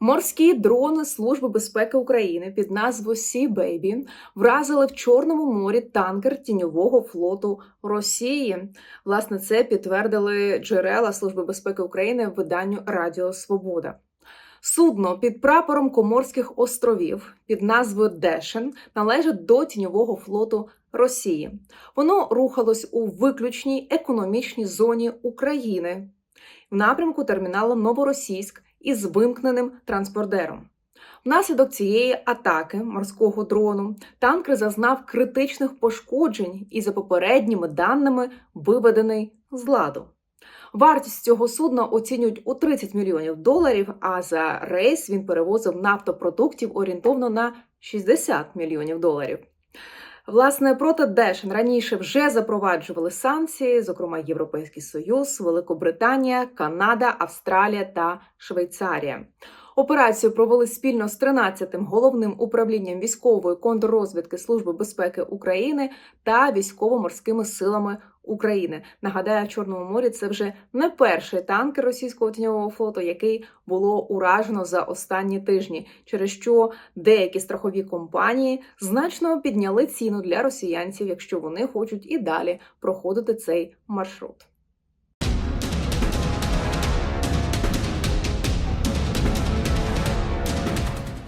Морські дрони Служби безпеки України під назвою Sea Baby вразили в Чорному морі танкер тіньового флоту Росії. Власне, це підтвердили джерела Служби безпеки України в виданню Радіо Свобода. Судно під прапором Коморських островів під назвою Дешен належить до тіньового флоту Росії. Воно рухалось у виключній економічній зоні України в напрямку терміналу Новоросійськ із вимкненим транспордером. Внаслідок цієї атаки морського дрону танкер зазнав критичних пошкоджень і, за попередніми даними, виведений з ладу. Вартість цього судна оцінюють у 30 мільйонів доларів, а за рейс він перевозив нафтопродуктів орієнтовно на 60 мільйонів доларів. Власне, проти Дешен раніше вже запроваджували санкції, зокрема Європейський Союз, Великобританія, Канада, Австралія та Швейцарія. Операцію провели спільно з 13-тим головним управлінням військової контррозвідки Служби безпеки України та військово-морськими силами України. Нагадаю, в Чорному морі це вже не перший танкер російського тіньового флоту, який було уражено за останні тижні, через що деякі страхові компанії значно підняли ціну для росіянців, якщо вони хочуть і далі проходити цей маршрут.